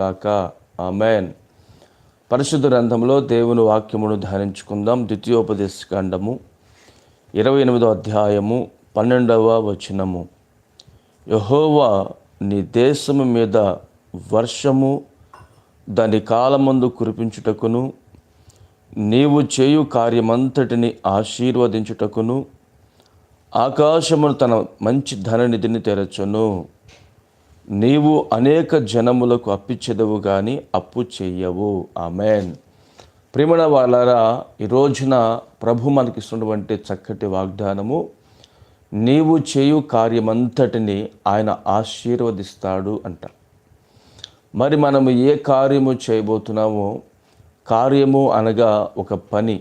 కాక ఆమెన్. పరిశుద్ధ గ్రంథంలో దేవుని వాక్యమును ధ్యానించుకుందాం. ద్వితీయోపదేశకాండము ఇరవై ఎనిమిదో అధ్యాయము పన్నెండవ వచనము. యహోవా నీ దేశము మీద వర్షము దాని కాలమందు కురిపించుటకును నీవు చేయు కార్యమంతటిని ఆశీర్వదించుటకును ఆకాశమును తన మంచి ధననిధిని తెరచును. నీవు అనేక జనములకు అప్పిచ్చెదవు కానీ అప్పు చెయ్యవు. ఆమెన్. ప్రేమణ వాళ్ళరా ఈ రోజున ప్రభు మనకిస్తున్నటువంటి చక్కటి వాగ్దానము నీవు చేయు కార్యమంతటిని ఆయన ఆశీర్వదిస్తాడు అంట. మరి మనము ఏ కార్యము చేయబోతున్నామో కార్యము అనగా ఒక పని.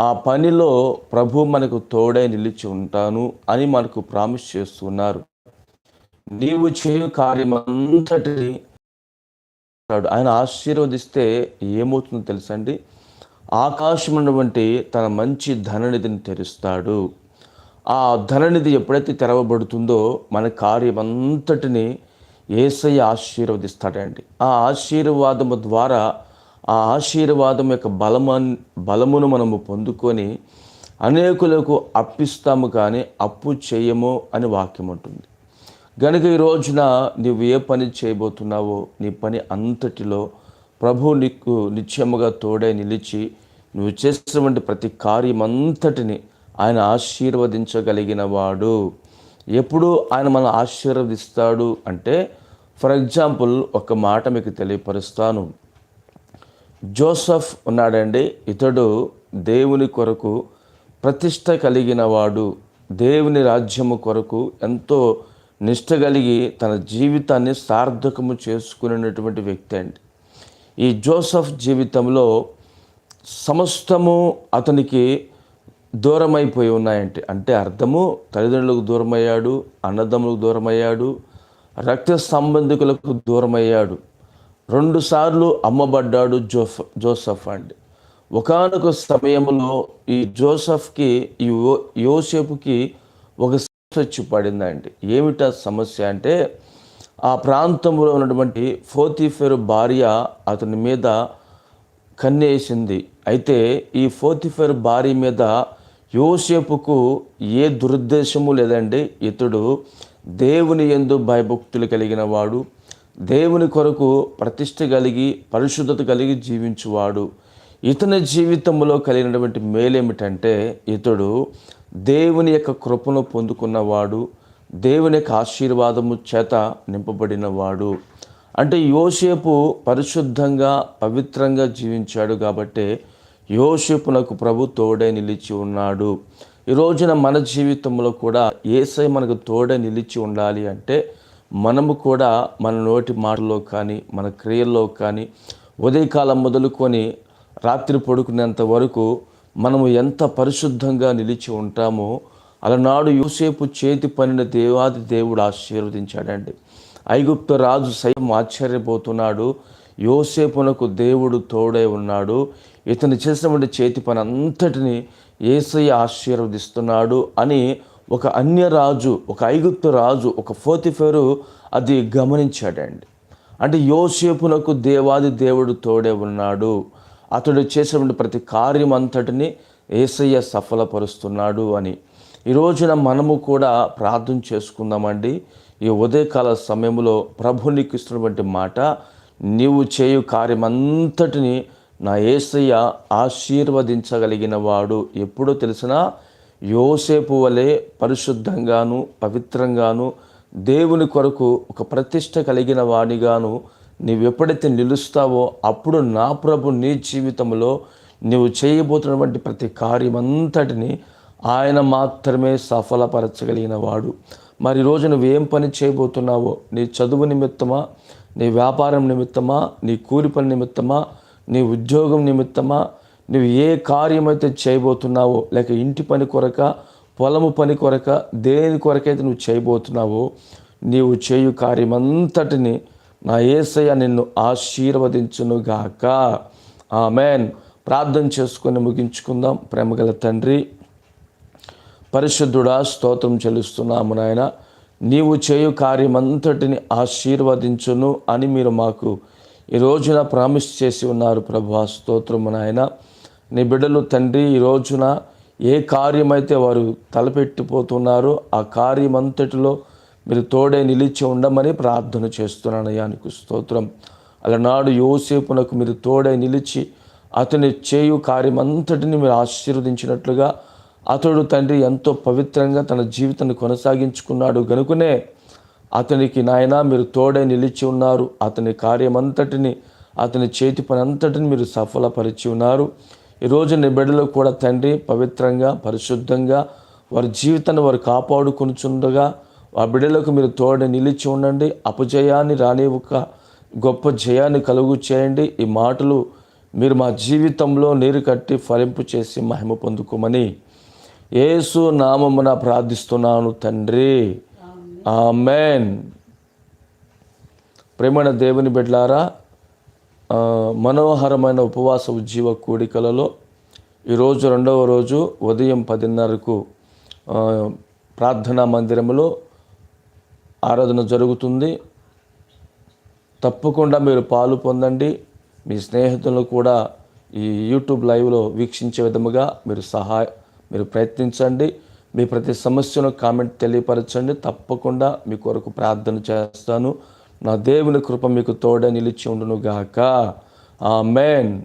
ఆ పనిలో ప్రభు మనకు తోడై నిలిచి ఉంటాను అని మనకు ప్రామిస్ చేస్తున్నారు. నీవు చేయు కార్యమంతటిని ఆయన ఆశీర్వదిస్తే ఏమవుతుందో తెలుసండి? ఆకాశమైనటువంటి తన మంచి ధననిధిని తెరుస్తాడు. ఆ ధననిధి ఎప్పుడైతే తెరవబడుతుందో మన కార్యమంతటిని ఏసయ్య ఆశీర్వదిస్తాడండి. ఆ ఆశీర్వాదము ద్వారా ఆ ఆశీర్వాదం యొక్క బలమన్ బలమును మనము పొందుకొని అనేకులకు అప్పిస్తాము కానీ అప్పు చేయము అని వాక్యం ఉంటుంది గనుక ఈ రోజున నువ్వు ఏ పని చేయబోతున్నావో నీ పని అంతటిలో ప్రభు నీకు నిత్యముగా తోడే నిలిచి నువ్వు చేసినటువంటి ప్రతి కార్యమంతటిని ఆయన ఆశీర్వదించగలిగిన వాడు ఎప్పుడు ఆయన మనం ఆశీర్వదిస్తాడు అంటే ఫర్ ఎగ్జాంపుల్ ఒక మాట మీకు తెలియపరుస్తాను. జోసఫ్ ఉన్నాడండి ఇతడు దేవుని కొరకు ప్రతిష్ట కలిగిన వాడు దేవుని రాజ్యము కొరకు ఎంతో నిష్ట కలిగి తన జీవితాన్ని సార్థకము చేసుకునేటువంటి వ్యక్తి అండి. ఈ జోసఫ్ జీవితంలో సమస్తము అతనికి దూరమైపోయి ఉన్నాయంటే అంటే అర్థము తల్లిదండ్రులకు దూరమయ్యాడు అన్నదమ్ములకు దూరమయ్యాడు రక్త సంబంధికులకు దూరమయ్యాడు. రెండుసార్లు అమ్మబడ్డాడు జోఫ్ జోసఫ్ అండి. ఒకనొక సమయంలో ఈ జోసఫ్కి ఈ యోసేపుకి ఒక వచ్చి పడిందండి ఏమిటా సమస్య అంటే ఆ ప్రాంతంలో ఉన్నటువంటి ఫోతిఫెరు భార్య అతని మీద కన్నేసింది. అయితే ఈ ఫోతిఫెర్ భార్య మీద యోసేపుకు ఏ దురుద్దేశము లేదండి. ఇతడు దేవుని ఎందు భయభక్తులు కలిగిన వాడు దేవుని కొరకు ప్రతిష్ట కలిగి పరిశుద్ధత కలిగి జీవించువాడు. ఇతని జీవితంలో కలిగినటువంటి మేలేమిటంటే ఇతడు దేవుని యొక్క కృపను పొందుకున్నవాడు దేవుని యొక్క ఆశీర్వాదము చేత నింపబడినవాడు. అంటే యోసేపు పరిశుద్ధంగా పవిత్రంగా జీవించాడు కాబట్టి యోసేపునకు ప్రభు తోడే నిలిచి ఉన్నాడు. ఈ రోజున మన జీవితంలో కూడా ఏసై మనకు తోడే నిలిచి ఉండాలి అంటే మనము కూడా మన నోటి మాటలో కానీ మన క్రియల్లో కానీ ఉదయకాలం మొదలుకొని రాత్రి పడుకునేంత వరకు మనము ఎంత పరిశుద్ధంగా నిలిచి ఉంటామో అలనాడు యూసేపు చేతి పనిన దేవాది దేవుడు ఆశీర్వదించాడండి. ఐగుప్త రాజు సైతం ఆశ్చర్యపోతున్నాడు. యోసేపునకు దేవుడు తోడై ఉన్నాడు. ఇతను చేసినటువంటి చేతి పని అంతటిని ఏసయ్య ఆశీర్వదిస్తున్నాడు అని ఒక అన్యరాజు ఒక ఐగుప్తు రాజు ఒక ఫోతిఫెరు అది గమనించాడండి. అంటే యోసేపునకు దేవాది దేవుడు తోడే ఉన్నాడు. అతడు చేసినటువంటి ప్రతి కార్యం అంతటిని ఏసయ్య సఫలపరుస్తున్నాడు అని. ఈ రోజున మనము కూడా ప్రార్థన చేసుకుందామండి. ఈ ఉదయకాల సమయంలో ప్రభు నీకు ఇస్తున్నటువంటి మాట నీవు చేయు కార్యమంతటిని నా ఏసయ్య ఆశీర్వదించగలిగిన వాడు ఎప్పుడో తెలిసినా యోసేపు వలె పరిశుద్ధంగాను పవిత్రంగాను దేవుని కొరకు ఒక ప్రతిష్ట కలిగిన వాడిగాను నీవెప్పుడైతే నిలుస్తావో అప్పుడు నా ప్రభు నీ జీవితంలో నువ్వు చేయబోతున్నటువంటి ప్రతి కార్యమంతటిని ఆయన మాత్రమే సఫలపరచగలిగిన వాడు. మరి రోజు నువ్వేం పని చేయబోతున్నావో? నీ చదువు నిమిత్తమా? నీ వ్యాపారం నిమిత్తమా? నీ కూలి పని నిమిత్తమా? నీ ఉద్యోగం నిమిత్తమా? నువ్వు ఏ కార్యమైతే చేయబోతున్నావో లేక ఇంటి పని కొరక పొలము పని కొరక దేని కొరకైతే నువ్వు చేయబోతున్నావో నీవు చేయు కార్యమంతటిని నా ఏసయ్య నిన్ను ఆశీర్వదించునుగాక. ఆమెన్. ప్రార్థన చేసుకొని ముగించుకుందాం. ప్రేమగల తండ్రి పరిశుద్ధుడా స్తోత్రం చెల్లిస్తున్నాము నాయన. నీవు చేయు కార్యమంతటిని ఆశీర్వదించును అని మీరు మాకు ఈ రోజున ప్రామిస్ చేసి ఉన్నారు ప్రభా స్తోత్రము నాయన. నీ బిడ్డలు తండ్రి ఈ రోజున ఏ కార్యమైతే వారు తలపెట్టిపోతున్నారో ఆ కార్యమంతటిలో మీరు తోడే నిలిచి ఉండమని ప్రార్థన చేస్తున్నాను అయ్యానికి స్తోత్రం. అలనాడు యోసేపునకు మీరు తోడే నిలిచి అతని చేయు కార్యమంతటిని మీరు ఆశీర్వదించినట్లుగా అతడు తండ్రి ఎంతో పవిత్రంగా తన జీవితాన్ని కొనసాగించుకున్నాడు. గనుకనే అతనికి నాయన మీరు తోడే నిలిచి ఉన్నారు. అతని కార్యమంతటిని అతని చేతి పని అంతటిని మీరు సఫలపరిచి ఉన్నారు. ఈరోజు నీ బిడ్డలు కూడా తండ్రి పవిత్రంగా పరిశుద్ధంగా వారి జీవితాన్ని వారు కాపాడుకొనుచుండగా ఆ బిడ్డలకు మీరు తోడ నిలిచి ఉండండి. అపజయాన్ని రానివ్వక గొప్ప జయాన్ని కలుగు చేయండి. ఈ మాటలు మీరు మా జీవితంలో నీరు కట్టి ఫలింపు చేసి మహిమ పొందుకోమని ఏసు నామమున ప్రార్థిస్తున్నాను తండ్రి. ఆమెన్. ప్రేమైన దేవుని బిడ్లారా మనోహరమైన ఉపవాస ఉజ్జీవ కూడికలలో ఈరోజు రెండవ రోజు ఉదయం పదిన్నరకు ప్రార్థనా మందిరంలో ఆరాధన జరుగుతుంది. తప్పకుండా మీరు పాలు పొందండి. మీ స్నేహితులను కూడా ఈ యూట్యూబ్ లైవ్లో వీక్షించే విధముగా మీరు సహాయ మీరు ప్రయత్నించండి. మీ ప్రతి సమస్యను కామెంట్ తెలియపరచండి. తప్పకుండా మీ కొరకు ప్రార్థన చేస్తాను. నా దేవుని కృప మీకు తోడ నిలిచి ఉండును గాక ఆమెన్.